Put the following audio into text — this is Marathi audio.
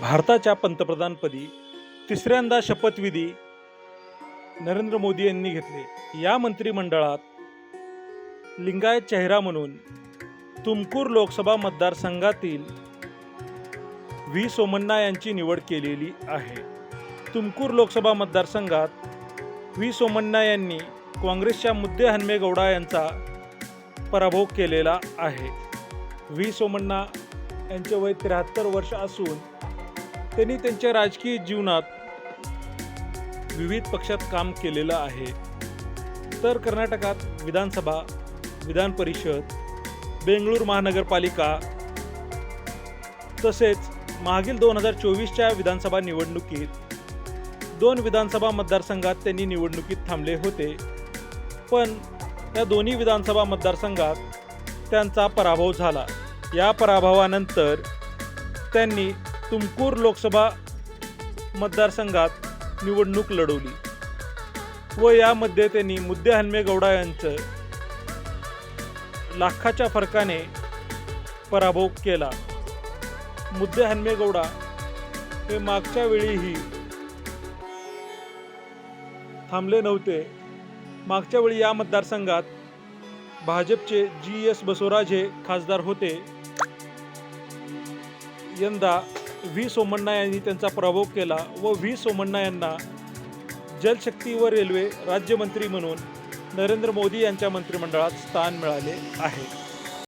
भारताच्या पंतप्रधानपदी तिसऱ्यांदा शपथविधी नरेंद्र मोदी यांनी घेतले. या मंत्रिमंडळात लिंगायत चेहरा म्हणून तुमकूर लोकसभा मतदारसंघातील व्ही सोमण्णा यांची निवड केलेली आहे. तुमकूर लोकसभा मतदारसंघात व्ही सोमण्णा यांनी काँग्रेसच्या मुद्दे हन्मेगौडा यांचा पराभव केलेला आहे. व्ही सोमण्णा यांचे वय त्र्याहत्तर वर्ष असून त्यांनी त्यांच्या राजकीय जीवनात विविध पक्षात काम केलेलं आहे. तर कर्नाटकात विधानसभा विधान परिषद बेंगळूर महानगरपालिका तसेच मागील दोन हजार चोवीसच्या विधानसभा निवडणुकीत दोन विधानसभा मतदारसंघात त्यांनी निवडणुकीत थांबले होते. पण या दोन्ही विधानसभा मतदारसंघात त्यांचा पराभव झाला. या पराभवानंतर त्यांनी तुमकूर लोकसभा मतदारसंघात निवडणूक लढवली व यामध्ये त्यांनी मुद्दे हन्मेगौडा यांचं लाखाच्या फरकाने पराभव केला. मुद्दे हन्मेगौडा हे मागच्या वेळीही थांबले नव्हते. मागच्या वेळी या मतदारसंघात भाजपचे जी एस बसवराज हे खासदार होते. यंदा व्ही सोमण्णा यांनी त्यांचा पराभव केला व व्ही सोमण्णा यांना जलशक्ती व रेल्वे राज्यमंत्री म्हणून नरेंद्र मोदी यांच्या मंत्रिमंडळात स्थान मिळाले आहे.